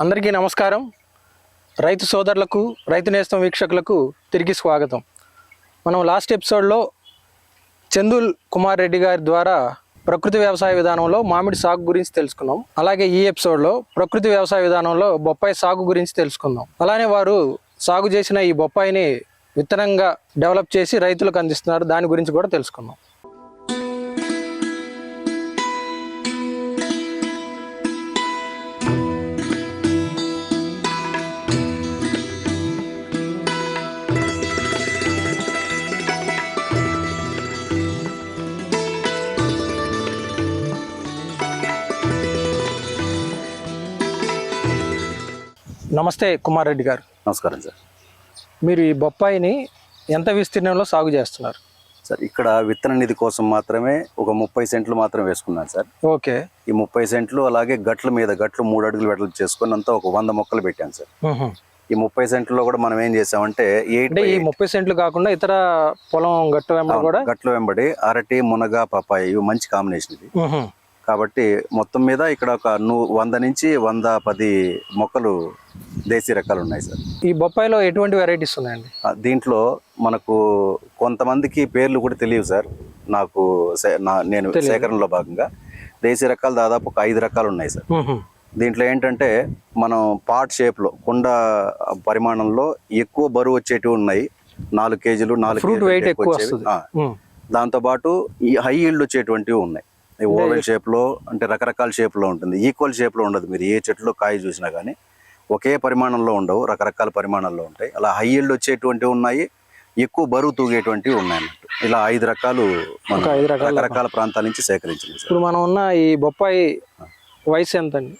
అందరికీ నమస్కారం. రైతు సోదరులకు రైతు నేస్తం వీక్షకులకు తిరిగి స్వాగతం. మనం లాస్ట్ ఎపిసోడ్లో చందుల్ కుమార్ రెడ్డి గారి ద్వారా ప్రకృతి వ్యవసాయ విధానంలో మామిడి సాగు గురించి తెలుసుకున్నాం. అలాగే ఈ ఎపిసోడ్లో ప్రకృతి వ్యవసాయ విధానంలో బొప్పాయి సాగు గురించి తెలుసుకుందాం. అలానే వారు సాగు చేసిన ఈ బొప్పాయిని విత్తనంగా డెవలప్ చేసి రైతులకు అందిస్తున్నారు. దాని గురించి కూడా తెలుసుకుందాం. నమస్తే కుమార్ రెడ్డి గారు. నమస్కారం సార్. మీరు ఈ బొప్పాయిని ఎంత విస్తీర్ణంలో సాగు చేస్తున్నారు? సార్ ఇక్కడ విత్తన నిధి కోసం మాత్రమే ఒక ముప్పై సెంట్లు మాత్రం వేసుకున్నాను సార్. ఓకే. ఈ ముప్పై సెంట్లు అలాగే గట్ల మీద గట్లు మూడు అడుగులు వెడలు చేసుకుని అంతా ఒక వంద మొక్కలు పెట్టాను సార్. ఈ ముప్పై సెంట్లో కూడా మనం ఏం చేసామంటే ఎయిట్ అంటే ఈ ముప్పై సెంట్లు కాకుండా ఇతర పొలం గట్టు వెంబడి కూడా? గట్లు వెంబడి అరటి మునగ పప్పాయి ఇవి మంచి కాంబినేషన్ ఇది. కాబట్టి మొత్తం మీద ఇక్కడ ఒక ను వంద నుంచి వంద పది మొక్కలు దేశీ రకాలు ఉన్నాయి సార్. ఈ బొప్పాయిలో ఎటువంటి వెరైటీస్ ఉన్నాయండి? దీంట్లో మనకు కొంతమందికి పేర్లు కూడా తెలియవు సార్. నాకు నేను. సేకరణలో భాగంగా. దేశీ రకాలు దాదాపు ఒక ఐదు రకాలు ఉన్నాయి సార్. దీంట్లో ఏంటంటే మనం పాట్ షేప్లో కుండ పరిమాణంలో ఎక్కువ బరువు వచ్చేటివి ఉన్నాయి. నాలుగు కేజీలు నాలుగు. దాంతోపాటు ఈ హై ఈల్డ్ వచ్చేటువంటివి ఉన్నాయి. ఓవెల్ షేప్లో అంటే రకరకాల షేప్లో ఉంటుంది. ఈక్వల్ షేప్లో ఉండదు మీరు ఏ చెట్టులో కాయ చూసినా కానీ ఒకే పరిమాణంలో ఉండవు రకరకాల పరిమాణాల్లో ఉంటాయి. అలా హై ఈల్డ్ వచ్చేటువంటివి ఉన్నాయి ఎక్కువ బరువు తూగేటువంటివి ఉన్నాయి అన్నట్టు. ఇలా ఐదు రకాలు రకరకాల ప్రాంతాల నుంచి సేకరించింది ఇప్పుడు మనం ఉన్న ఈ బొప్పాయి వయసు ఎంత అండి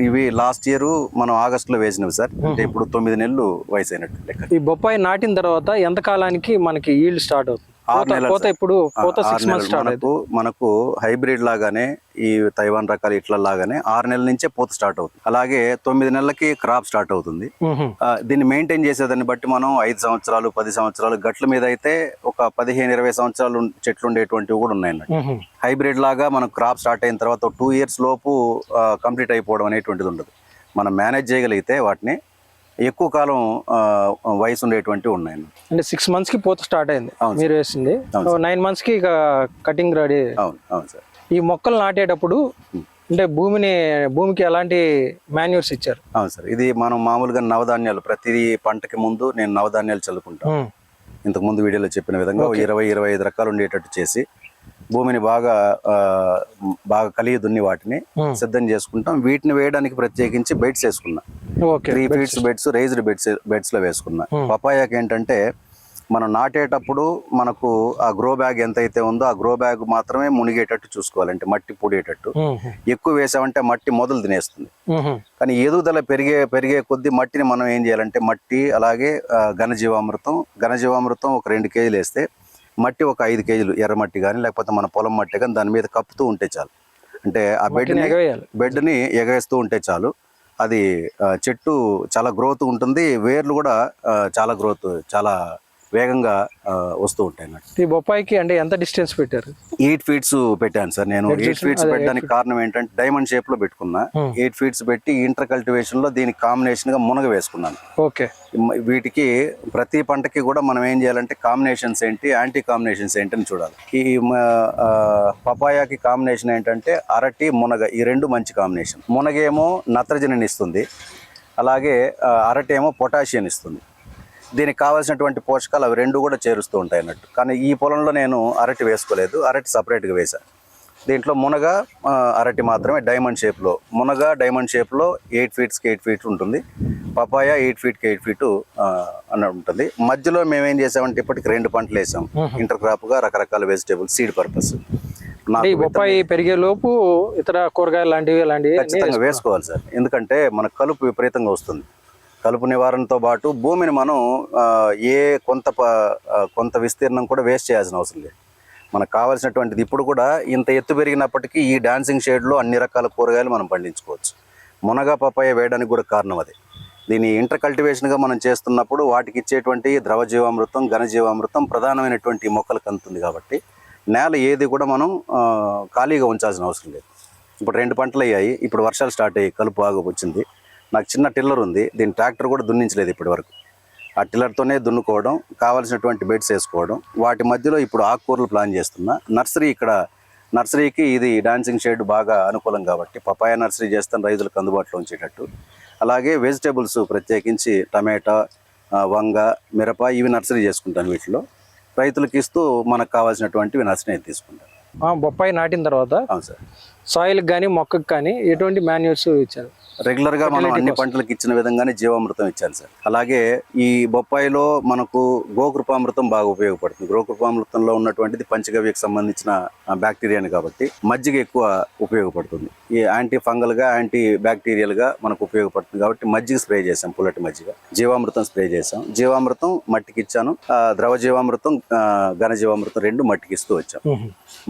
ఇవి- లాస్ట్ ఇయర్ మనం ఆగస్ట్లో వేసినవి సార్. అంటే ఇప్పుడు తొమ్మిది నెలలు వయసు అయినట్టు లెక్క. ఈ బొప్పాయి నాటిన తర్వాత ఎంత కాలానికి మనకి ఈల్డ్ స్టార్ట్ అవుతుంది? ఆరు నెలలు. ఇప్పుడు ఆరు నెలలు. మనకు మనకు హైబ్రిడ్ లాగానే ఈ తైవాన్ రకాలు ఇట్లా లాగానే ఆరు నెలల నుంచే పూత స్టార్ట్ అవుతుంది అలాగే తొమ్మిది నెలలకి క్రాప్ స్టార్ట్ అవుతుంది దీన్ని మెయింటైన్ చేసేదాన్ని బట్టి మనం ఐదు సంవత్సరాలు పది సంవత్సరాలు గట్ల మీద అయితే ఒక పదిహేను ఇరవై సంవత్సరాలు చెట్లు ఉండేటువంటివి కూడా ఉన్నాయి. హైబ్రిడ్ లాగా మనం క్రాప్ స్టార్ట్ అయిన తర్వాత టూ ఇయర్స్ లోపు కంప్లీట్ అయిపోవడం అనేటువంటిది ఉండదు మనం మేనేజ్ చేయగలిగితే వాటిని ఎక్కువ కాలం వయసు ఉండేటువంటివి ఉన్నాయి. అంటే సిక్స్ మంత్స్కి పూత స్టార్ట్ అయింది. మీరు వేసింది. నైన్ మంత్స్కి ఇక కటింగ్ రెడీ అవును అవును సార్ ఈ మొక్కలు నాటేటప్పుడు అంటే భూమిని భూమికి ఎలాంటి మాన్యూర్స్ ఇచ్చారు? అవును సార్ ఇది మనం మామూలుగా నవధాన్యాలు ప్రతి పంటకి ముందు నేను నవధాన్యాలు చల్లుకుంటాను. ఇంతకు ముందు వీడియోలో చెప్పిన విధంగా ఇరవై ఇరవై ఐదు రకాలు ఉండేటట్టు చేసి భూమిని బాగా బాగా కలిగి దున్ని వాటిని మ్మ్. సిద్ధం చేసుకుంటాం. వీటిని వేయడానికి ప్రత్యేకించి బెడ్స్ వేసుకున్నా. Three feets beds. Raised beds బెడ్స్లో వేసుకున్నా. పపాయాకి ఏంటంటే మనం నాటేటప్పుడు మనకు ఆ గ్రో బ్యాగ్ ఎంత అయితే ఉందో ఆ గ్రో బ్యాగ్ మాత్రమే మునిగేటట్టు చూసుకోవాలి. అంటే మట్టి పొడేటట్టు. మ్మ్. ఎక్కువ వేసామంటే మట్టి మొదలు తినేస్తుంది. కానీ ఎదుగుదల పెరిగే పెరిగే కొద్దీ మట్టిని మనం ఏం చేయాలంటే మట్టి అలాగే ఘనజీవామృతం ఘనజీవామృతం ఒక రెండు కేజీలు వేస్తే మట్టి ఒక ఐదు కేజీలు ఎర్రమట్టి కానీ లేకపోతే మన పొలం మట్టి కానీ దాని మీద కప్పుతూ ఉంటే చాలు. అంటే ఆ బెడ్ని బెడ్ని ఎగవేస్తూ ఉంటే చాలు. అది చెట్టు చాలా గ్రోత్ ఉంటుంది వేర్లు కూడా చాలా గ్రోత్ చాలా వేగంగా వస్తూ ఉంటాయి ఈ బొప్పాయికి అంటే ఎంత డిస్టెన్స్ పెట్టారు? ఎయిట్ ఫీట్స్ పెట్టాను సార్ నేను. ఎయిట్ ఫీట్స్ పెట్టడానికి కారణం ఏంటంటే డైమండ్ షేప్లో పెట్టుకున్నా. Hmm. ఎయిట్ ఫీట్స్ పెట్టి ఇంటర్ కల్టివేషన్లో దీనికి కాంబినేషన్గా మునగ వేసుకున్నాను. ఓకే. వీటికి ప్రతి పంటకి కూడా మనం ఏం చేయాలంటే కాంబినేషన్స్ ఏంటి యాంటీ కాంబినేషన్స్ ఏంటి అని చూడాలి. ఈ పపాయాకి కాంబినేషన్ ఏంటంటే అరటి మునగ ఈ రెండు మంచి కాంబినేషన్. మునగేమో నత్రజనిని ఇస్తుంది. అలాగే ఆ, అరటి ఏమో పొటాషియం ఇస్తుంది. దీనికి కావాల్సినటువంటి పోషకాలు అవి రెండు కూడా చేరుస్తూ ఉంటాయి అన్నట్టు. కానీ ఈ పొలంలో నేను అరటి వేసుకోలేదు. అరటి సపరేట్గా వేశాను దీంట్లో మునగ అరటి మాత్రమే డైమండ్ షేప్లో. మునగ డైమండ్ షేప్లో ఎయిట్ ఫీట్స్కి ఎయిట్ ఫీట్ ఉంటుంది. పపాయ ఎయిట్ ఫీట్కి ఎయిట్ ఫీటు అని ఉంటుంది. మధ్యలో మేము ఏం చేసామంటే ఇప్పటికి రెండు పంటలు వేసాం ఇంటర్ క్రాప్గా రకరకాల వెజిటేబుల్స్ సీడ్ పర్పస్. బొప్పాయి పెరిగే లోపు ఇతర కూరగాయలు లాంటివి అన్ని ఖచ్చితంగా వేసుకోవాలి సార్. ఎందుకంటే మన కలుపు విపరీతంగా వస్తుంది. కలుపు నివారణతో పాటు భూమిని మనం ఏ కొంత ప- కొంత విస్తీర్ణం కూడా వేస్ట్ చేయాల్సిన అవసరం లేదు. మనకు కావాల్సినటువంటిది ఇప్పుడు కూడా ఇంత ఎత్తు పెరిగినప్పటికీ ఈ డాన్సింగ్ షేడ్లో అన్ని రకాల కూరగాయలు మనం పండించుకోవచ్చు. మునగ పపాయ వేయడానికి కూడా కారణం అదే. దీన్ని ఇంటర్ కల్టివేషన్గా మనం చేస్తున్నప్పుడు వాటికి ఇచ్చేటువంటి ద్రవ జీవామృతం ఘనజీవామృతం ప్రధానమైనటువంటి మొక్కలకు అందుతుంది కాబట్టి నేల ఏది కూడా మనం ఖాళీగా ఉంచాల్సిన అవసరం లేదు. ఇప్పుడు రెండు పంటలు అయ్యాయి. ఇప్పుడు వర్షాలు స్టార్ట్ అయ్యాయి. కలుపు బాగా వచ్చింది. నాకు చిన్న టిల్లర్ ఉంది. దీని ట్రాక్టర్ కూడా దున్నించలేదు ఇప్పటి వరకు ఆ టిల్లర్తోనే దున్నుకోవడం కావాల్సినటువంటి బెడ్స్ వేసుకోవడం వాటి మధ్యలో ఇప్పుడు ఆకుకూరలు ప్లాన్ చేస్తున్నా. నర్సరీ ఇక్కడ నర్సరీకి ఇది డాన్సింగ్ షేడ్ బాగా అనుకూలం కాబట్టి పపాయ నర్సరీ చేస్తాను రైతులకు అందుబాటులో ఉంచేటట్టు. అలాగే వెజిటేబుల్స్ ప్రత్యేకించి టమాటా వంగ మిరప ఇవి నర్సరీ చేసుకుంటాను వీటిలో. రైతులకు ఇస్తూ మనకు కావాల్సినటువంటివి నర్సరీ తీసుకుంటాను బొప్పాయి నాటిన తర్వాత అవును సార్. సాయిల్కి కానీ మొక్కకి కానీ ఎటువంటి మాన్యూర్స్ ఇచ్చారు? రెగ్యులర్గా మనం అన్ని పంటలకు ఇచ్చిన విధంగానే జీవామృతం ఇచ్చాను సార్. అలాగే ఈ బొప్పాయిలో మనకు గోకృపామృతం బాగా ఉపయోగపడుతుంది. గోకృపామృతంలో ఉన్నటువంటిది పంచగవ్యకు సంబంధించిన బ్యాక్టీరియాని కాబట్టి మజ్జిగ ఎక్కువ ఉపయోగపడుతుంది. ఈ యాంటీ ఫంగల్గా యాంటీ బ్యాక్టీరియల్గా మనకు ఉపయోగపడుతుంది కాబట్టి మజ్జిగ స్ప్రే చేసాం పుల్లటి మజ్జిగ. జీవామృతం స్ప్రే చేసాం జీవామృతం మట్టికి ఇచ్చాను. ద్రవ జీవామృతం ఘన జీవామృతం రెండు మట్టికి ఇస్తూ వచ్చాం.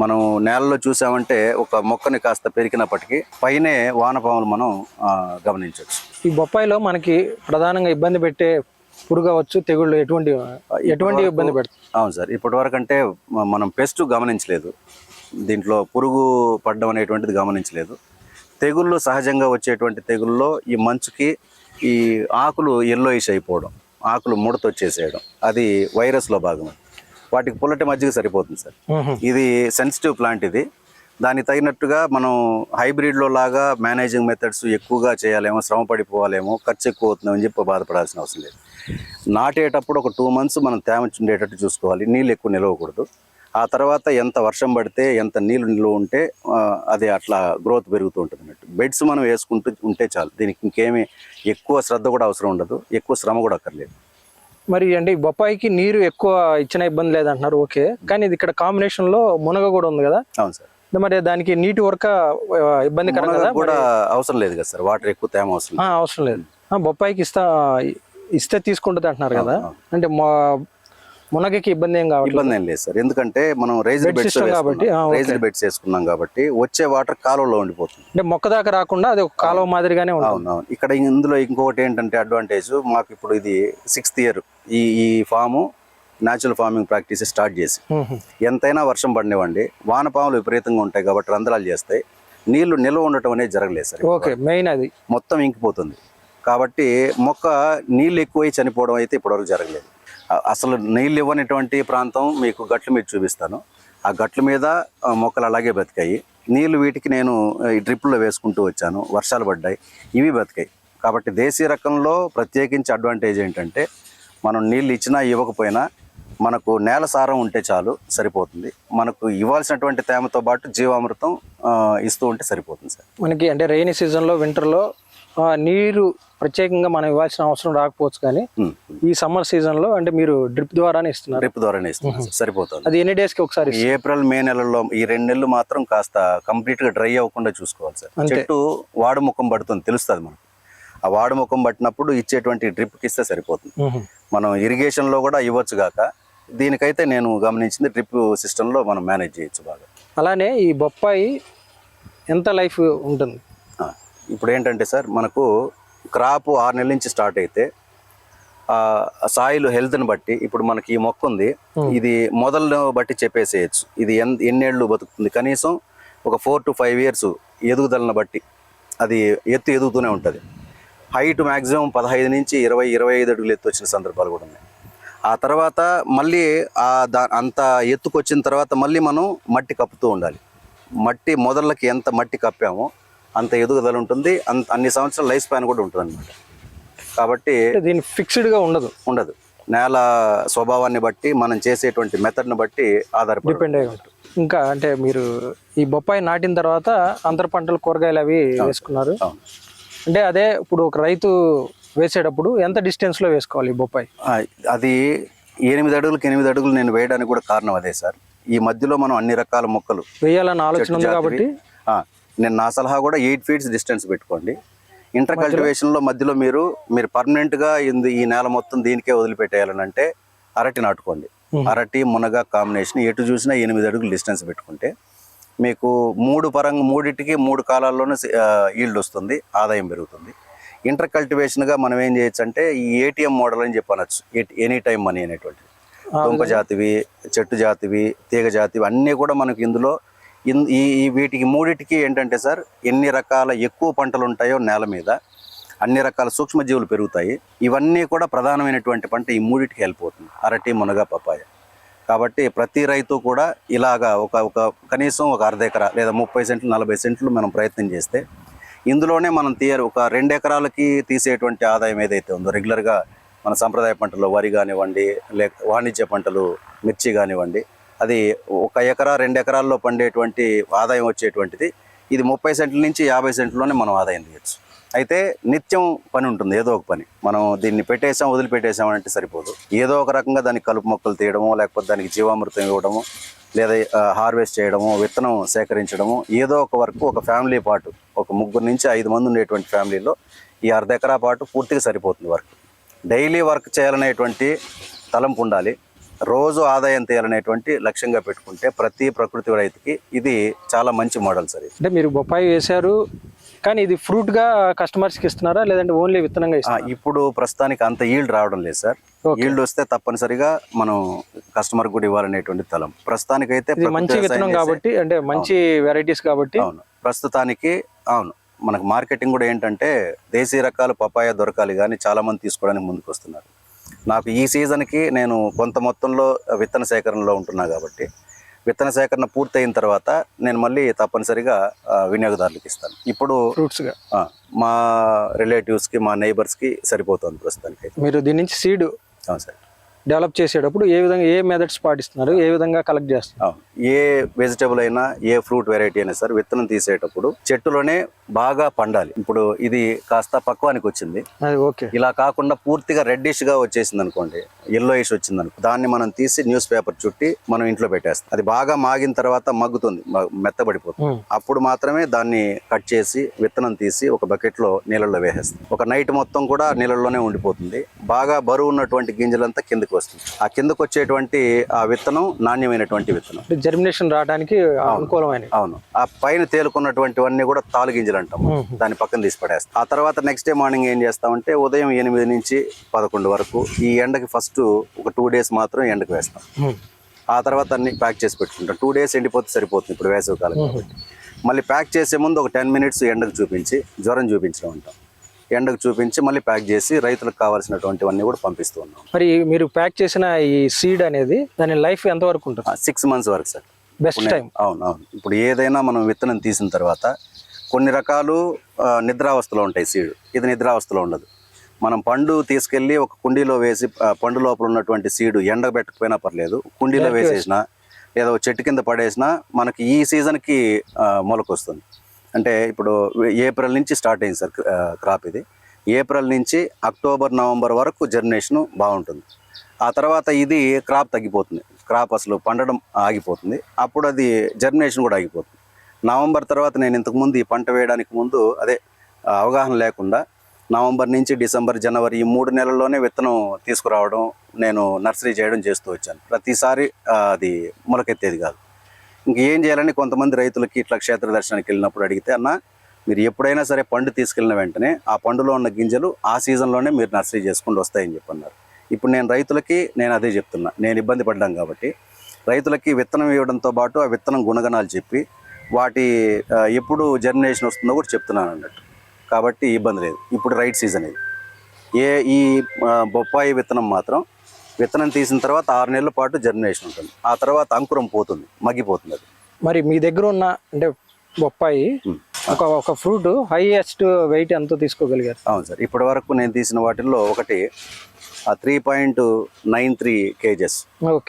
మనం నేలలో చూసామంటే ఒక మొక్కని కాస్త పెరిగినప్పటికీ పైనే వానపాములు మనం గమనించవచ్చు. ఈ బొప్పాయిలో మనకి ప్రధానంగా ఇబ్బంది పెట్టే పురుగు అవ్వచ్చు తెగుళ్ళు ఎటువంటి ఎటువంటి ఇబ్బంది పెడుతుంది అవును సార్. ఇప్పటి వరకు అంటే మనం పెస్ట్ గమనించలేదు. దీంట్లో పురుగు పడ్డం అనేటువంటిది గమనించలేదు. తెగుళ్ళు సహజంగా వచ్చేటువంటి తెగుల్లో ఈ మంచుకి ఈ ఆకులు ఎల్లోయిష్ అయిపోవడం ఆకులు ముడత వచ్చేసేయడం అది వైరస్లో భాగం వాటికి పుల్లటి మజ్జిగ సరిపోతుంది సార్. ఇది సెన్సిటివ్ ప్లాంట్ ఇది. దానికి తగినట్టుగా మనం హైబ్రిడ్లో లాగా మేనేజింగ్ మెథడ్స్ ఎక్కువగా చేయాలేమో శ్రమ పడిపోవాలేమో ఖర్చు ఎక్కువ అవుతుందని చెప్పి బాధపడాల్సిన అవసరం లేదు. నాటేటప్పుడు ఒక టూ మంత్స్ మనం తేమ ఉండేటట్టు చూసుకోవాలి. నీళ్ళు ఎక్కువ నిలవకూడదు. ఆ తర్వాత ఎంత వర్షం పడితే ఎంత నీళ్ళు నిల్వ ఉంటే అది అట్లా గ్రోత్ పెరుగుతూ ఉంటుంది అన్నట్టు. బెడ్స్ మనం వేసుకుంటూ ఉంటే చాలు. దీనికి ఇంకేమీ ఎక్కువ శ్రద్ధ కూడా అవసరం ఉండదు. ఎక్కువ శ్రమ కూడా అక్కర్లేదు. మరి అంటే ఈ బొప్పాయికి నీరు ఎక్కువ ఇచ్చిన ఇబ్బంది లేదంటున్నారు. ఓకే. కానీ ఇది ఇక్కడ కాంబినేషన్లో మునగ కూడా ఉంది కదా? అవును సార్. మరి దానికి నీటి వరక ఆ, ఇబ్బందికరం కదా మునగకు కూడా అవసరం లేదు కదా సార్ వాటర్ ఎక్కువ తేమ అవసరం అవసరం లేదు. బొప్పాయికి ఇస్తా ఇస్తే తీసుకుంటుంది అంటున్నారు కదా. అంటే మునగకి ఇబ్బంది ఏం కావట్లేదు? ఇబ్బంది ఏం లేదు సార్. ఎందుకంటే మనం రైజ్డ్ Bed బెడ్స్ కాబట్టి. రైజ్డ్ బెడ్స్ వేసుకున్నాం కాబట్టి వచ్చే వాటర్ కాలువలో ఉండిపోతుంది. అంటే మొక్క దాకా రాకుండా అది ఒక కాలువ మాదిరిగానే ఉంటుంది. అవును ఇక్కడ ఇందులో ఇంకొకటి ఏంటంటే అడ్వాంటేజ్ మాకు ఇప్పుడు ఇది సిక్స్త్ ఇయర్ ఈ ఈ farm natural farming practice start చేసి. ఎంతైనా వర్షం పడినవ్వండి వానపాములు విపరీతంగా ఉంటాయి కాబట్టి రంధ్రాలు చేస్తాయి. నీళ్ళు నిల్వ ఉండటం అనేది జరగలేదు సార్ ఓకే మెయిన్ అది. మొత్తం ఇంకిపోతుంది. కాబట్టి మొక్క నీళ్ళు ఎక్కువై చనిపోవడం అయితే ఇప్పటివరకు జరగలేదు. అసలు నీళ్ళు ఇవ్వనటువంటి ప్రాంతం మీకు గట్ల మీద చూపిస్తాను. ఆ గట్ల మీద మొక్కలు అలాగే బతికాయి. నీళ్ళు వీటికి నేను ఈ డ్రిప్లో వేసుకుంటూ వచ్చాను. వర్షాలు పడ్డాయి. ఇవి బతికాయి. కాబట్టి దేశీయ రకంలో ప్రత్యేకించి అడ్వాంటేజ్ ఏంటంటే మనం నీళ్ళు ఇచ్చినా ఇవ్వకపోయినా మనకు నేల సారం ఉంటే చాలు సరిపోతుంది. మనకు ఇవ్వాల్సినటువంటి తేమతో పాటు జీవామృతం ఇస్తూ ఉంటే సరిపోతుంది సార్. మనకి అంటే రెయినీ సీజన్లో వింటర్లో నీరు ప్రత్యేకంగా మనం ఇవ్వాల్సిన అవసరం రాకపోవచ్చు కానీ. ఈ సమ్మర్ సీజన్లో అంటే మీరు డ్రిప్ ద్వారానే ఇస్తున్నారు. డ్రిప్ ద్వారానే ఇస్తున్నాం సార్. సరిపోతుంది. అది ఎన్ని డేస్కి ఒకసారి ఈ ఏప్రిల్ మే నెలల్లో ఈ రెండు నెలలు మాత్రం కాస్త కంప్లీట్గా డ్రై అవ్వకుండా చూసుకోవాలి సార్. చెట్టు వాడు ముఖం పడుతుంది తెలుస్తుంది మనకు. ఆ వాడు ముఖం పట్టినప్పుడు ఇచ్చేటువంటి డ్రిప్కి ఇస్తే సరిపోతుంది. మనం ఇరిగేషన్లో కూడా ఇవ్వచ్చు గాక దీనికైతే నేను గమనించింది డ్రిప్ సిస్టమ్లో మనం మేనేజ్ చేయొచ్చు బాగా. అలానే ఈ బొప్పాయి ఎంత లైఫ్ ఉంటుంది? ఇప్పుడు ఏంటంటే సార్ మనకు క్రాప్ ఆరు నెలల నుంచి స్టార్ట్ అయితే సాయిల్ హెల్త్ని బట్టి ఇప్పుడు మనకి ఈ మొక్క ఉంది ఇది మొదలను బట్టి చెప్పేసేయచ్చు. ఇది ఎన్ ఎన్నేళ్ళు బతుకుతుంది. కనీసం ఒక ఫోర్ టు ఫైవ్ ఇయర్స్ ఎదుగుదలను బట్టి అది ఎత్తు ఎదుగుతూనే ఉంటుంది. హైట్ మ్యాక్సిమం పదహైదు నుంచి ఇరవై ఇరవై ఐదు అడుగులు ఎత్తు వచ్చిన సందర్భాలు కూడా ఉన్నాయి. ఆ తర్వాత మళ్ళీ ఆ దా అంత ఎత్తుకు వచ్చిన తర్వాత మళ్ళీ మనం మట్టి కప్పుతూ ఉండాలి. మట్టి మొదళ్ళకి ఎంత మట్టి కప్పామో అంత ఎదుగుదల ఉంటుంది. అంత అన్ని సంవత్సరాల లైఫ్ స్పాన్ కూడా ఉంటుంది అనమాట కాబట్టి అంటే దీని ఫిక్స్డ్గా ఉండదు. ఉండదు. నేల స్వభావాన్ని బట్టి మనం చేసేటువంటి మెథడ్ని బట్టి ఆధారపడి డిపెండ్ అయి ఉంటుంది. ఇంకా అంటే మీరు ఈ బొప్పాయి నాటిన తర్వాత అంతర పంటలు కూరగాయలు అవి వేసుకున్నారు. అంటే అదే ఇప్పుడు ఒక రైతు వేసేటప్పుడు ఎంత డిస్టెన్స్లో వేసుకోవాలి బొప్పాయి? అది ఎనిమిది అడుగులకు ఎనిమిది అడుగులు నేను వేయడానికి కూడా కారణం అదే సార్. ఈ మధ్యలో మనం అన్ని రకాల మొక్కలు వేయాలన్న ఆలోచన ఉంది. కాబట్టి. నేను నా సలహా కూడా ఎయిట్ ఫీట్స్ డిస్టెన్స్ పెట్టుకోండి. ఇంటర్ కల్టివేషన్లో మధ్యలో మీరు మీరు పర్మనెంట్గా ఇంది- ఈ నేల మొత్తం దీనికే వదిలిపెట్టేయాలని అంటే అరటి నాటుకోండి. అరటి మునగ కాంబినేషన్ ఎటు చూసినా ఎనిమిది అడుగులు డిస్టెన్స్ పెట్టుకుంటే మీకు మూడు పరంగా మూడింటికి మూడు కాలాల్లోనే ఈల్డ్ వస్తుంది ఆదాయం పెరుగుతుంది. ఇంటర్ కల్టివేషన్గా మనం ఏం చేయొచ్చు అంటే ఈ ఏటీఎం మోడల్ అని చెప్పనొచ్చు. ఎనీ టైం మనీ అనేటువంటిది. దుంప జాతివి చెట్టు జాతివి తీగ జాతివి అన్నీ కూడా మనకి ఇందులో ఈ వీటికి మూడిటికి ఏంటంటే సార్ ఎన్ని రకాల ఎక్కువ పంటలు ఉంటాయో నేల మీద అన్ని రకాల సూక్ష్మజీవులు పెరుగుతాయి. ఇవన్నీ కూడా ప్రధానమైనటువంటి పంట ఈ మూడిటికి హెల్ప్ అవుతుంది. అరటి మునగ పపాయ. కాబట్టి ప్రతి రైతు కూడా ఇలాగా ఒక ఒక కనీసం ఒక అర్ధ ఎకరా లేదా ముప్పై సెంట్లు నలభై సెంట్లు మనం ప్రయత్నం చేస్తే ఇందులోనే మనం తీయ ఒక రెండు ఎకరాలకి తీసేటువంటి ఆదాయం ఏదైతే ఉందో రెగ్యులర్గా మన సంప్రదాయ పంటలు వరి కానివ్వండి లేక వాణిజ్య పంటలు మిర్చి కానివ్వండి అది ఒక ఎకరా రెండు ఎకరాల్లో పండేటువంటి ఆదాయం వచ్చేటువంటిది. ఇది ముప్పై సెంట్ల నుంచి యాభై సెంట్లోనే మనం ఆదాయం తీయచ్చు. అయితే నిత్యం పని ఉంటుంది ఏదో ఒక పని. మనం దీన్ని పెట్టేసాం వదిలిపెట్టేసాం అంటే సరిపోదు. ఏదో ఒక రకంగా దానికి కలుపు మొక్కలు తీయడము లేకపోతే దానికి జీవామృతం ఇవ్వడము లేదా హార్వెస్ట్ చేయడము విత్తనం సేకరించడము ఏదో ఒక వర్క్ ఒక ఫ్యామిలీ పాటు ఒక ముగ్గురు నుంచి ఐదు మంది ఉండేటువంటి ఫ్యామిలీలో ఈ అర్ధ ఎకరా పాటు పూర్తిగా సరిపోతుంది వర్క్. డైలీ వర్క్ చేయాలనేటువంటి తలంపు ఉండాలి. రోజు ఆదాయం తీయాలనేటువంటి లక్ష్యంగా పెట్టుకుంటే ప్రతి ప్రకృతి రైతుకి ఇది చాలా మంచి మోడల్ సార్ అంటే మీరు బొప్పాయి వేశారు కానీ ఇది ఫ్రూట్గా కస్టమర్స్కి ఇస్తున్నారా? లేదంటే ఓన్లీ విత్తనంగా ఆ, ఇస్తున్నారా? ఇప్పుడు ప్రస్తుతానికి అంత ఈల్డ్ రావడం లేదు సార్. ఈల్డ్ వస్తే తప్పనిసరిగా మనం కస్టమర్ కూడా ఇవ్వాలనేటువంటి తలం. ప్రస్తుతానికైతే ఇది ప్రకృతి మంచి విత్తనం కాబట్టి అంటే మంచి వెరైటీస్ కాబట్టి. అవును. ప్రస్తుతానికి అవును. మనకు మార్కెటింగ్ కూడా ఏంటంటే దేశీయ రకాలు పపాయ దొరకాలి కానీ చాలా మంది తీసుకోవడానికి ముందుకు వస్తున్నారు నాకు ఈ సీజన్కి నేను కొంత మొత్తంలో విత్తన సేకరణలో ఉంటున్నా కాబట్టి విత్తన సేకరణ పూర్తయిన తర్వాత నేను మళ్ళీ తప్పనిసరిగా వినియోగదారులకు ఇస్తాను. ఇప్పుడు ఫ్రూట్స్గా. మా రిలేటివ్స్కి మా నైబర్స్కి సరిపోతుంది ప్రస్తుతానికి మీరు దీని నుంచి సీడ్ అవును సార్. డెవలప్ చేసేటప్పుడు ఏ విధంగా ఏ మెథడ్స్ పాటిస్తున్నారు? ఏ విధంగా కలెక్ట్ చేస్తున్నారు. ఏ వెజిటబుల్ అయినా ఏ ఫ్రూట్ వెరైటీ అయినా సరే విత్తనం తీసేటప్పుడు చెట్టులోనే బాగా పండాలి. ఇప్పుడు ఇది కాస్త పక్వానికి వచ్చింది. ఇలా కాకుండా పూర్తిగా రెడ్డిష్గా వచ్చేసింది అనుకోండి ఎల్లో ఇష్ వచ్చింది అనుకో దాన్ని మనం తీసి న్యూస్ పేపర్ చుట్టి మనం ఇంట్లో పెట్టేస్తాం. అది బాగా మాగిన తర్వాత మగ్గుతుంది మెత్తబడిపోతుంది. అప్పుడు మాత్రమే దాన్ని కట్ చేసి విత్తనం తీసి ఒక బకెట్లో నీళ్ళల్లో వేసేస్తాం. ఒక నైట్ మొత్తం కూడా నీళ్ళల్లోనే ఉండిపోతుంది. బాగా బరువు ఉన్నటువంటి గింజలంతా కిందకి వస్తుంది. ఆ కిందకు వచ్చేటువంటి ఆ విత్తనం నాణ్యమైనటువంటి విత్తనం. జర్మినేషన్ రావడానికి అనుకూలమైన అవును. ఆ పైన తేలుకున్నటువంటివన్నీ కూడా తాలు గింజలు అంటాం మ్మ్. దాన్ని పక్కన తీసి పడేస్తాం. ఆ తర్వాత నెక్స్ట్ డే మార్నింగ్ ఏం చేస్తామంటే ఉదయం ఎనిమిది నుంచి పదకొండు వరకు ఈ ఎండకి ఫస్ట్ ఒక టూ డేస్ మాత్రం ఎండకు వేస్తాం. ఆ తర్వాత అన్ని ప్యాక్ చేసి పెట్టుకుంటాం. టూ డేస్ ఎండిపోతే సరిపోతుంది ఇప్పుడు వేసవి కాలం కాబట్టి. మళ్ళీ ప్యాక్ చేసే ముందు ఒక టెన్ మినిట్స్ ఎండకు చూపించి జ్వరం చూపించడం ఉంటాం ఎండకు చూపించి మళ్ళీ ప్యాక్ చేసి రైతులకు కావాల్సినటువంటివన్నీ కూడా పంపిస్తూ ఉన్నాం. మరి మీరు ప్యాక్ చేసిన ఈ సీడ్ అనేది దాని లైఫ్ ఎంత వరకు ఉంటుంది సిక్స్ మంత్స్ వరకు సార్. బెస్ట్ టైం అవును అవును. ఇప్పుడు ఏదైనా మనం విత్తనం తీసిన తర్వాత కొన్ని రకాలు నిద్రావస్థలో ఉంటాయి సీడ్. ఇది నిద్రావస్థలో ఉండదు. మనం పండు తీసుకెళ్ళి ఒక కుండీలో వేసి పండు లోపల ఉన్నటువంటి సీడు ఎండబెట్టకపోయినా పర్లేదు. కుండీలో వేసేసిన లేదా చెట్టు కింద పడేసినా మనకి ఈ సీజన్కి మొలకొస్తుంది అంటే ఇప్పుడు ఏప్రిల్ నుంచి స్టార్ట్ అయింది సార్ క్రాప్ ఇది. ఏప్రిల్ నుంచి అక్టోబర్ నవంబర్ వరకు జర్మినేషన్ బాగుంటుంది. ఆ తర్వాత ఇది క్రాప్ తగ్గిపోతుంది. క్రాప్ అసలు పండడం ఆగిపోతుంది. అప్పుడు అది జర్మినేషన్ కూడా ఆగిపోతుంది. నవంబర్ తర్వాత నేను ఇంతకుముందు ఈ పంట వేయడానికి ముందు అదే అవగాహన లేకుండా నవంబర్ నుంచి డిసెంబర్ జనవరి ఈ మూడు నెలల్లోనే విత్తనం తీసుకురావడం నేను నర్సరీ చేయడం చేస్తూ వచ్చాను. ప్రతిసారి అది మొలకెత్తేది కాదు. ఇంకేం చేయాలని కొంతమంది రైతులకి ఇట్లా క్షేత్ర దర్శనానికి వెళ్ళినప్పుడు అడిగితే అన్న మీరు ఎప్పుడైనా సరే పండు తీసుకెళ్ళిన వెంటనే ఆ పండులో ఉన్న గింజలు ఆ సీజన్లోనే మీరు నర్సరీ చేసుకుంటూ వస్తాయని చెప్పన్నారు. ఇప్పుడు నేను రైతులకి నేను అదే చెప్తున్నా. నేను ఇబ్బంది పడ్డాను కాబట్టి రైతులకి విత్తనం ఇవ్వడంతో పాటు ఆ విత్తనం గుణగణాలు చెప్పి వాటి ఎప్పుడు జర్మినేషన్ వస్తుందో కూడా చెప్తున్నాను అన్నట్టు. కాబట్టి ఇబ్బంది లేదు. ఇప్పుడు రైట్ సీజన్ ఇది. ఏ ఈ బొప్పాయి విత్తనం మాత్రం విత్తనం తీసిన తర్వాత ఆరు నెలల పాటు జర్మినేషన్ ఉంటుంది. ఆ తర్వాత అంకురం పోతుంది మగ్గిపోతుంది అది. మరి మీ దగ్గర ఉన్న అంటే బొప్పాయి. ఒక ఒక ఫ్రూట్ హైయెస్ట్ వెయిట్ ఎంతో తీసుకోగలిగారు? అవును సార్. ఇప్పటి వరకు నేను తీసిన వాటిల్లో ఒకటి three point nine three kgs.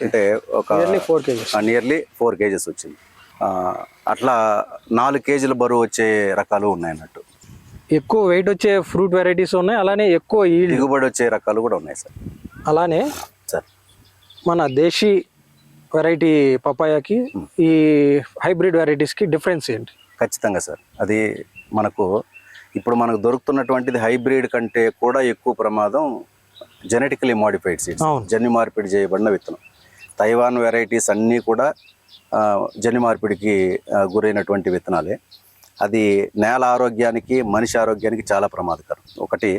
అంటే ఒక four kgs. Nearly four kgs వచ్చింది. అట్లా నాలుగు కేజీల బరువు వచ్చే రకాలు ఉన్నాయి అన్నట్టు ఎక్కువ వెయిట్ వచ్చే ఫ్రూట్ వెరైటీస్ ఉన్నాయి అలానే ఎక్కువ దిగుబడి వచ్చే రకాలు కూడా ఉన్నాయి సార్. అలానే సార్. మన దేశీ వెరైటీ పపాయాకి ఈ హైబ్రిడ్ వెరైటీస్కి డిఫరెన్స్ ఏంటి? ఖచ్చితంగా సార్. అది మనకు ఇప్పుడు మనకు దొరుకుతున్నటువంటిది హైబ్రిడ్ కంటే కూడా ఎక్కువ ప్రమాదం జెనెటికలీ మాడిఫైడ్ సీడ్స్. జన్యు మార్పిడి చేయబడిన విత్తనం. తైవాన్ వెరైటీస్ అన్నీ కూడా జన్యు మార్పిడికి గురైనటువంటి విత్తనాలే. అది నేల ఆరోగ్యానికి మనిషి ఆరోగ్యానికి చాలా ప్రమాదకరం. ఒకటి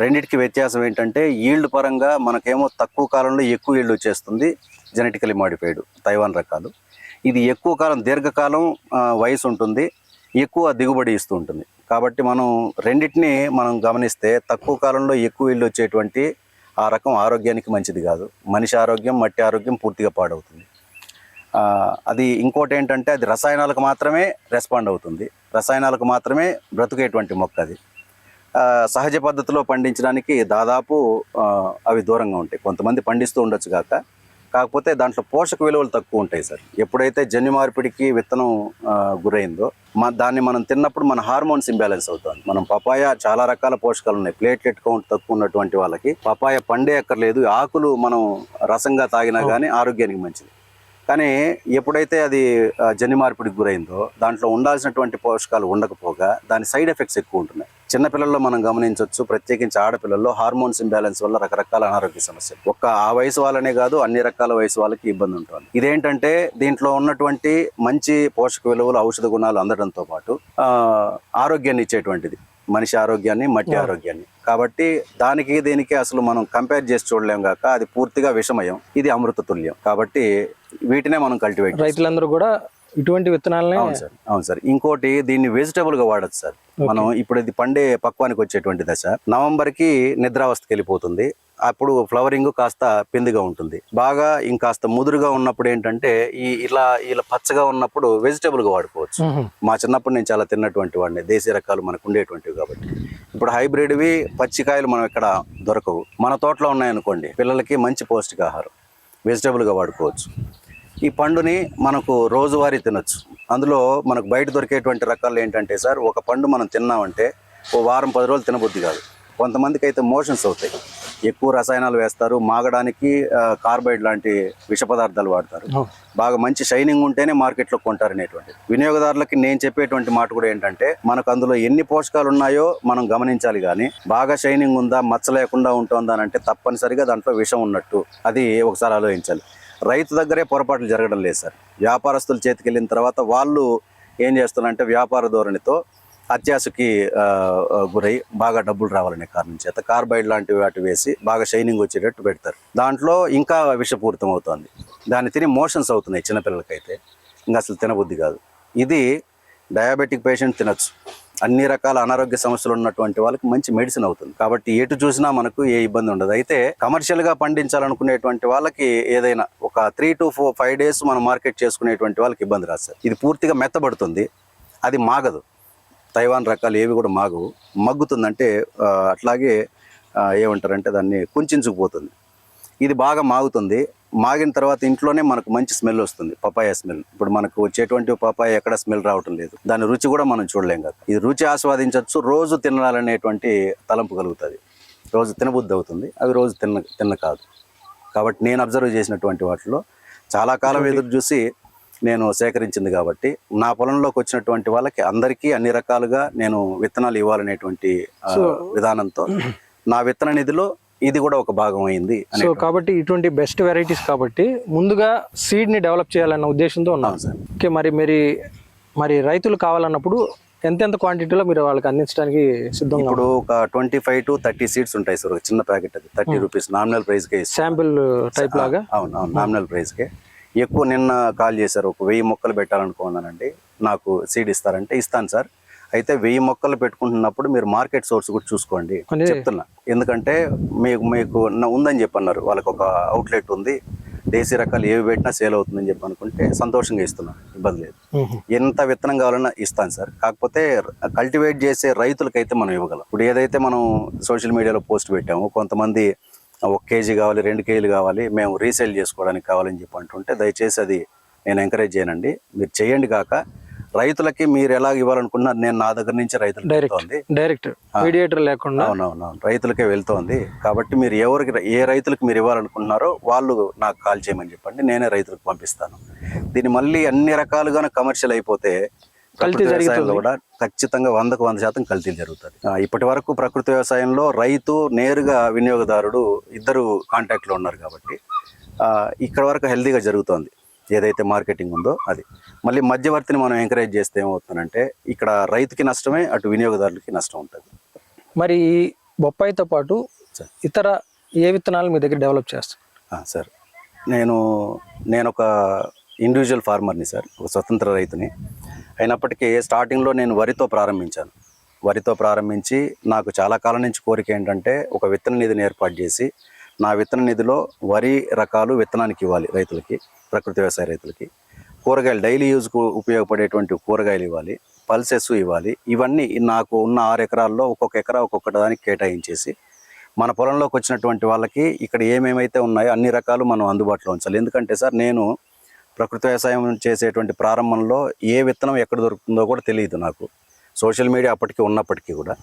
రెండింటికి వ్యత్యాసం ఏంటంటే ఈల్డ్ పరంగా మనకేమో తక్కువ కాలంలో ఎక్కువ ఈల్డ్ వచ్చేస్తుంది జెనెటికలీ మాడిఫైడ్ తైవాన్ రకాలు. ఇది ఎక్కువ కాలం దీర్ఘకాలం వయసు ఉంటుంది ఎక్కువ దిగుబడి ఇస్తూ ఉంటుంది. కాబట్టి మనం రెండింటిని మనం గమనిస్తే తక్కువ కాలంలో ఎక్కువ ఇల్లు వచ్చేటువంటి ఆ రకం ఆరోగ్యానికి మంచిది కాదు. మనిషి ఆరోగ్యం మట్టి ఆరోగ్యం పూర్తిగా పాడవుతుంది. అది ఇంకోటి ఏంటంటే అది రసాయనాలకు మాత్రమే రెస్పాండ్ అవుతుంది. రసాయనాలకు మాత్రమే బ్రతుకేటువంటి మొక్క అది. సహజ పద్ధతిలో పండించడానికి దాదాపు అవి దూరంగా ఉంటాయి. కొంతమంది పండిస్తూ ఉండొచ్చు కాక. కాకపోతే దాంట్లో పోషక విలువలు తక్కువ ఉంటాయి సార్. ఎప్పుడైతే జన్యు మార్పిడికి విత్తనం గురైందో మా దాన్ని మనం తిన్నప్పుడు మన హార్మోన్స్ ఇంబ్యాలెన్స్ అవుతుంది. మనం పపాయ చాలా రకాల పోషకాలు ఉన్నాయి. ప్లేట్లెట్ కౌంట్ తక్కువ ఉన్నటువంటి వాళ్ళకి పపాయ పండే అక్కర్లేదు. ఆకులు మనం రసంగా తాగినా కానీ ఆరోగ్యానికి మంచిది. కానీ ఎప్పుడైతే అది జన్యు మార్పిడికి గురైందో దాంట్లో ఉండాల్సినటువంటి పోషకాలు ఉండకపోగా దాని సైడ్ ఎఫెక్ట్స్ ఎక్కువ ఉంటున్నాయి. చిన్నపిల్లల్లో మనం గమనించవచ్చు ప్రత్యేకించి ఆడపిల్లల్లో హార్మోన్స్ ఇంబ్యాలెన్స్ వల్ల రకరకాల అనారోగ్య సమస్యలు. ఒక్క ఆ వయసు వాళ్ళనే కాదు అన్ని రకాల వయసు వాళ్ళకి ఇబ్బంది ఉంటుంది. ఇదేంటంటే దీంట్లో ఉన్నటువంటి మంచి పోషక విలువలు ఔషధ గుణాలు అందడంతో పాటు ఆరోగ్యాన్ని ఇచ్చేటువంటిది. మనిషి ఆరోగ్యాన్ని మట్టి ఆరోగ్యాన్ని. కాబట్టి దానికి దీనికి అసలు మనం కంపేర్ చేసి చూడలేం కాక అది పూర్తిగా విషమయం ఇది అమృత తుల్యం. కాబట్టి వీటినే మనం కల్టివేట్ రైతులందరూ కూడా ఇటువంటి విత్తనాలనే అవును సార్ అవును సార్. ఇంకోటి దీన్ని వెజిటబుల్గా వాడచ్చు సార్. మనం ఇప్పుడు ఇది పండే పక్వానికి వచ్చేటువంటి దశ. నవంబర్కి నిద్రావస్థకి వెళ్ళిపోతుంది. అప్పుడు ఫ్లవరింగ్ కాస్త పిందిగా ఉంటుంది. బాగా ఇంకాస్త ముదురుగా ఉన్నప్పుడు ఏంటంటే ఈ ఇలా ఇలా పచ్చగా ఉన్నప్పుడు వెజిటబుల్గా వాడుకోవచ్చు. మా చిన్నప్పుడు నేను చాలా తిన్నటువంటి వాడిని. దేశీయ రకాలు మనకు ఉండేటువంటివి కాబట్టి. ఇప్పుడు హైబ్రిడ్వి పచ్చికాయలు మనం ఇక్కడ దొరకవు. మన తోటలో ఉన్నాయనుకోండి పిల్లలకి మంచి పౌష్టికాహారం. వెజిటబుల్గా వాడుకోవచ్చు. ఈ పండుని మనకు రోజువారీ తినొచ్చు. అందులో మనకు బయట దొరికేటువంటి రకాలు ఏంటంటే సార్ ఒక పండు మనం తిన్నామంటే ఓ వారం పది రోజులు తినబుద్ధి కాదు. కొంతమందికి అయితే మోషన్స్ అవుతాయి. ఎక్కువ రసాయనాలు వేస్తారు మాగడానికి కార్బైడ్ లాంటి విష పదార్థాలు వాడతారు. బాగా మంచి షైనింగ్ ఉంటేనే మార్కెట్లో కొంటారు అనేటువంటి వినియోగదారులకి నేను చెప్పేటువంటి మాట కూడా ఏంటంటే మనకు అందులో ఎన్ని పోషకాలు ఉన్నాయో మనం గమనించాలి కానీ బాగా షైనింగ్ ఉందా మచ్చ లేకుండా ఉంటుందా అంటే తప్పనిసరిగా దాంట్లో విషం ఉన్నట్టు అది ఒకసారి ఆలోచించాలి. రైతు దగ్గరే పొరపాట్లు జరగడం లేదు సార్. వ్యాపారస్తుల చేతికి వెళ్ళిన తర్వాత వాళ్ళు ఏం చేస్తున్నారంటే వ్యాపార ధోరణితో అత్యాశకి గురై బాగా డబ్బులు రావాలనే కారణం చేత కార్బైడ్ లాంటివి వాటి వేసి బాగా షైనింగ్ వచ్చేటట్టు పెడతారు. దాంట్లో ఇంకా విషపూరితం అవుతుంది. దాన్ని తిని మోషన్స్ అవుతున్నాయి చిన్నపిల్లలకైతే. ఇంకా అసలు తినబుద్ధి కాదు. ఇది డయాబెటిక్ పేషెంట్ తినొచ్చు. అన్ని రకాల అనారోగ్య సమస్యలు ఉన్నటువంటి వాళ్ళకి మంచి మెడిసిన్ అవుతుంది. కాబట్టి ఎటు చూసినా మనకు ఏ ఇబ్బంది ఉండదు. అయితే కమర్షియల్గా పండించాలనుకునేటువంటి వాళ్ళకి ఏదైనా ఒక three to four five days మనం మార్కెట్ చేసుకునేటువంటి వాళ్ళకి ఇబ్బంది రాదు సార్. ఇది పూర్తిగా మెత్తబడుతుంది. అది మాగదు. తైవాన్ రకాలు ఏవి కూడా మాగవు మగ్గుతుందంటే అట్లాగే ఏమంటారంటే దాన్ని కుంచుకుపోతుంది. ఇది బాగా మాగుతుంది. మాగిన తర్వాత ఇంట్లోనే మనకు మంచి స్మెల్ వస్తుంది పపాయ స్మెల్. ఇప్పుడు మనకు వచ్చేటువంటి పపాయ ఎక్కడ స్మెల్ రావటం లేదు. దాని రుచి కూడా మనం చూడలేం కదా. ఇది రుచి ఆస్వాదించవచ్చు రోజు తినాలనేటువంటి తలంపు కలుగుతుంది. రోజు తినబుద్ధి అవుతుంది అవి రోజు తిన్న తిన్న కాదు. కాబట్టి నేను అబ్జర్వ్ చేసినటువంటి వాటిలో చాలా కాలం ఎదురు చూసి నేను సేకరించింది కాబట్టి నా పొలంలోకి వచ్చినటువంటి వాళ్ళకి అందరికీ అన్ని రకాలుగా నేను విత్తనాలు ఇవ్వాలనేటువంటి విధానంతో నా విత్తన నిధిలో ఇది కూడా ఒక భాగం అయింది సో కాబట్టి ఇటువంటి బెస్ట్ వెరైటీస్ కాబట్టి ముందుగా సీడ్ని డెవలప్ చేయాలన్న ఉద్దేశంతో ఉన్నాం. సార్. ఓకే మరి మరి మరి రైతులు కావాలన్నప్పుడు ఎంతెంత క్వాంటిటీలో మీరు వాళ్ళకి అందించడానికి సిద్ధంగా ఇప్పుడు ఒక twenty five to thirty seats ఉంటాయి సార్ ఒక చిన్న ప్యాకెట్ అది థర్టీ రూపీస్ నామినల్ ప్రైస్కే ఇస్తాం. శాంపిల్ టైప్ లాగా? అవును అవును నామినల్ ప్రైస్కే ఎక్కువ నిన్న కాల్ చేశారు. ఒక వెయ్యి మొక్కలు పెట్టాలనుకున్నానండి నాకు సీడ్ ఇస్తారంటే ఇస్తాను సార్. అయితే వెయ్యి మొక్కలు పెట్టుకుంటున్నప్పుడు మీరు మార్కెట్ సోర్స్ కూడా చూసుకోండి. చెప్తున్నా. ఎందుకంటే మీకు మీకు ఉందని చెప్పన్నారు. వాళ్ళకి ఒక అవుట్లెట్ ఉంది. దేశీ రకాలు ఏవి పెట్టినా సేల్ అవుతుందని చెప్పి అనుకుంటే సంతోషంగా ఇస్తున్నాను ఇబ్బంది లేదు. ఎంత విత్తనం కావాలన్నా ఇస్తాను సార్. కాకపోతే కల్టివేట్ చేసే రైతులకైతే మనం ఇవ్వగలం. ఇప్పుడు ఏదైతే మనం సోషల్ మీడియాలో పోస్ట్ పెట్టామో కొంతమంది ఒక కేజీ కావాలి రెండు కేజీలు కావాలి మేము రీసేల్ చేసుకోవడానికి కావాలని చెప్పి అంటుంటే దయచేసి అది నేను ఎంకరేజ్ చేయనండి. మీరు చేయండి కాక రైతులకి మీరు ఎలా ఇవ్వాలనుకున్నారు నేను నా దగ్గర నుంచి రైతులకు డైరెక్ట్ వెళ్తోంది. డైరెక్ట్ మీడియేటర్ లేకుండా అవునవునవును రైతులకే వెళ్తోంది. కాబట్టి మీరు ఎవరికి ఏ రైతులకు మీరు ఇవ్వాలనుకుంటున్నారో వాళ్ళు నాకు కాల్ చేయమని చెప్పండి నేనే రైతులకు పంపిస్తాను. దీన్ని మళ్ళీ అన్ని రకాలుగా కమర్షియల్ అయిపోతే ప్రకృతి వ్యవసాయంలో కూడా ఖచ్చితంగా వందకు వంద శాతం కల్తీలు జరుగుతుంది. ఇప్పటి వరకు ప్రకృతి వ్యవసాయంలో రైతు నేరుగా వినియోగదారుడు ఇద్దరు కాంటాక్ట్లో ఉన్నారు కాబట్టి ఇక్కడ వరకు హెల్తీగా జరుగుతోంది. ఏదైతే మార్కెటింగ్ ఉందో అది. మళ్ళీ మధ్యవర్తిని మనం ఎంకరేజ్ చేస్తే ఏమవుతుందంటే ఇక్కడ రైతుకి నష్టమే అటు వినియోగదారులకి నష్టం ఉంటుంది. మరి ఈ బొప్పాయితో పాటు. ఇతర ఏ విత్తనాలు మీ దగ్గర డెవలప్ చేస్తారు? ఆ, సార్. నేను నేను ఒక ఇండివిజువల్ ఫార్మర్ని సార్ ఒక స్వతంత్ర రైతుని. అయినప్పటికీ స్టార్టింగ్లో నేను వరితో ప్రారంభించాను. వరితో ప్రారంభించి నాకు చాలా కాలం నుంచి కోరిక ఏంటంటే ఒక విత్తన నిధిని ఏర్పాటు చేసి నా విత్తన నిధిలో వరి రకాలు విత్తనానికి ఇవ్వాలి రైతులకి ప్రకృతి వ్యవసాయ రైతులకి. కూరగాయలు డైలీ యూజ్కు ఉపయోగపడేటువంటి కూరగాయలు ఇవ్వాలి పల్సెస్ ఇవ్వాలి. ఇవన్నీ నాకు ఉన్న ఆరు ఎకరాల్లో ఒక్కొక్క ఎకరా ఒక్కొక్క దానికి కేటాయించేసి మన పొలంలోకి వచ్చినటువంటి వాళ్ళకి ఇక్కడ ఏమేమైతే ఉన్నాయో అన్ని రకాలు మనం అందుబాటులో ఉంచాలి. ఎందుకంటే సార్ నేను ప్రకృతి వ్యవసాయం చేసేటువంటి ప్రారంభంలో ఏ విత్తనం ఎక్కడ దొరుకుతుందో కూడా తెలియదు నాకు. సోషల్ మీడియా అప్పటికి ఉన్నప్పటికీ కూడా.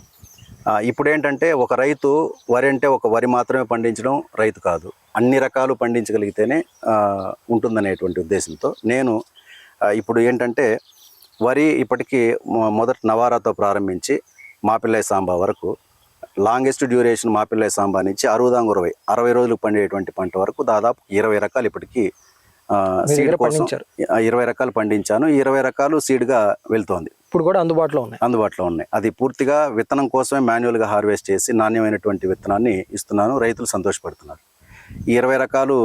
ఇప్పుడేంటంటే ఇప్పుడు ఏంటంటే ఒక రైతు వరి అంటే ఒక వరి మాత్రమే పండించడం రైతు కాదు. అన్ని రకాలు పండించగలిగితేనే ఉంటుందనేటువంటి ఉద్దేశంతో నేను ఇప్పుడు ఏంటంటే వరి ఇప్పటికీ మొ- మొదట నవారాతో ప్రారంభించి మాపిల్లై సాంబా వరకు లాంగెస్ట్ డ్యూరేషన్ మాపిల్లై సాంబా నుంచి అరవదాంగు ఇరవై అరవై రోజులు పండేటువంటి పంట వరకు దాదాపు ఇరవై రకాలు ఇప్పటికీ సీడ్ కోసం ఇరవై రకాలు పండించాను. ఈ ఇరవై రకాలు సీడ్గా వెళ్తోంది. ఇప్పుడు కూడా అందుబాటులో ఉన్నాయి? అందుబాటులో ఉన్నాయి. అది పూర్తిగా విత్తనం కోసమే మాన్యువల్గా హార్వెస్ట్ చేసి నాణ్యమైనటువంటి విత్తనాన్ని ఇస్తున్నాను. రైతులు సంతోషపడుతున్నారు. ఈ ఇరవై రకాలు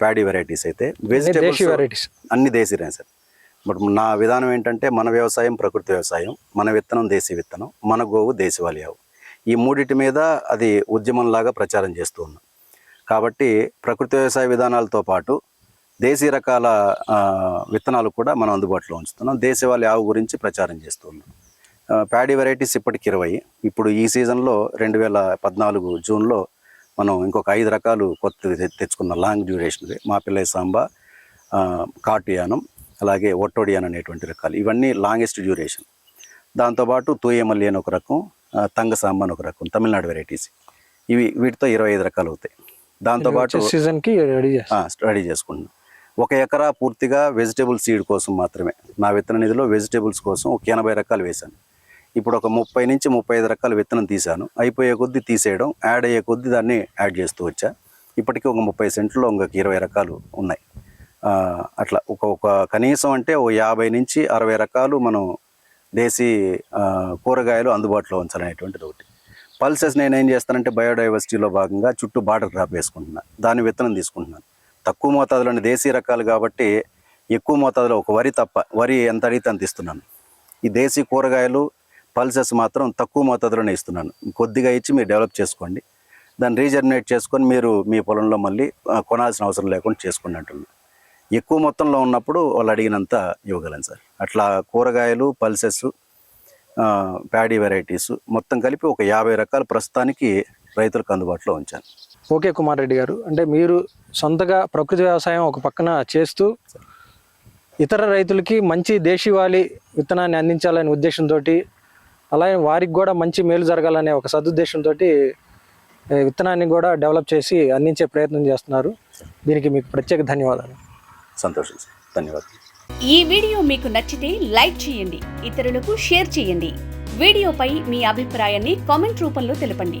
ప్యాడీ వెరైటీస్ అయితే వెజిటేబుల్స్ వెరైటీస్ అన్ని దేశీరే సార్ బట్ నా విధానం ఏంటంటే మన వ్యవసాయం ప్రకృతి వ్యవసాయం మన విత్తనం దేశీ విత్తనం మన గోవు దేశవాళీ ఆవు ఈ మూడిటి మీద అది ఉద్యమంలాగా ప్రచారం చేస్తూ ఉన్నాం. కాబట్టి ప్రకృతి వ్యవసాయ విధానాలతో పాటు దేశీ రకాల విత్తనాలు కూడా మనం అందుబాటులో ఉంచుతున్నాం. దేశవాళీ ఆవు గురించి ప్రచారం చేస్తూ ఉన్నాం. ఆ, ప్యాడీ వెరైటీస్ ఇప్పటికి ఇరవై. ఇప్పుడు ఈ సీజన్లో రెండు వేల పద్నాలుగు జూన్లో మనం ఇంకొక ఐదు రకాలు కొత్తవి తె- తెచ్చుకున్నాం. లాంగ్ డ్యూరేషన్వి మాపిల్లై సాంబా ఆ, కాటియానం అలాగే ఒట్టోడియాన్ అనేటువంటి రకాలు. ఇవన్నీ లాంగెస్ట్ డ్యూరేషన్. దాంతోపాటు తూయమల్లి అని ఒక రకం తంగ సాంబ అని ఒక రకం తమిళనాడు వెరైటీస్. ఇవి వీటితో ఇరవై ఐదు రకాలు అవుతాయి. దాంతోపాటు సీజన్కి రెడీ రెడీ చేసుకుంటున్నాం. ఒక ఎకరా పూర్తిగా వెజిటేబుల్ సీడ్ కోసం మాత్రమే. నా విత్తన నిధిలో వెజిటేబుల్స్ కోసం ఒక ఎనభై రకాలు వేశాను. ఇప్పుడు ఒక ముప్పై నుంచి ముప్పై ఐదు రకాల విత్తనం తీశాను. అయిపోయే కొద్దీ తీసేయడం యాడ్ అయ్యే కొద్దీ దాన్ని యాడ్ చేస్తూ వచ్చా. ఇప్పటికీ ఒక ముప్పై సెంట్లో ఇంకొక ఇరవై రకాలు ఉన్నాయి. అట్లా ఒక ఒక కనీసం అంటే ఓ యాభై నుంచి అరవై రకాలు మనం దేశీ కూరగాయలు అందుబాటులో ఉంచాలనేటువంటిది ఒకటి. పల్సెస్ నేను ఏం చేస్తానంటే బయోడైవర్సిటీలో భాగంగా చుట్టూ బార్డర్ క్రాప్ వేసుకుంటున్నాను దాని విత్తనం తీసుకుంటున్నాను. తక్కువ మోతాదులోని దేశీ రకాలు కాబట్టి ఎక్కువ మోతాదులో ఒక వరి తప్ప వరి ఎంత అడిగితే అంత ఇస్తున్నాను. ఈ దేశీ కూరగాయలు పల్సెస్ మాత్రం తక్కువ మోతాదులోనే ఇస్తున్నాను. కొద్దిగా ఇచ్చి మీరు డెవలప్ చేసుకోండి. దాన్ని రీజనరేట్ చేసుకొని మీరు మీ పొలంలో మళ్ళీ కొనాల్సిన అవసరం లేకుండా చేసుకోండి అంటున్నాను ఎక్కువ మొత్తంలో ఉన్నప్పుడు వాళ్ళు అడిగినంత ఇవ్వగలను సార్. అట్లా కూరగాయలు పల్సెస్ ప్యాడీ వెరైటీస్ మొత్తం కలిపి ఒక యాభై రకాలు ప్రస్తుతానికి రైతులకు అందుబాటులో ఉంచాను. ఓకే కుమార్ రెడ్డి గారు. అంటే మీరు సొంతగా ప్రకృతి వ్యవసాయం ఒక పక్కన చేస్తూ ఇతర రైతులకి మంచి దేశీవాళీ విత్తనాన్ని అందించాలనే ఉద్దేశంతో అలాగే వారికి కూడా మంచి మేలు జరగాలనే ఒక సదుద్దేశంతో విత్తనాన్ని కూడా డెవలప్ చేసి అందించే ప్రయత్నం చేస్తున్నారు. దీనికి మీకు ప్రత్యేక ధన్యవాదాలు. సంతోషం సార్. ధన్యవాదాలు. ఈ వీడియో మీకు నచ్చితే లైక్ చేయండి ఇతరులకు షేర్ చేయండి. వీడియోపై మీ అభిప్రాయాన్ని కామెంట్ రూపంలో తెలపండి.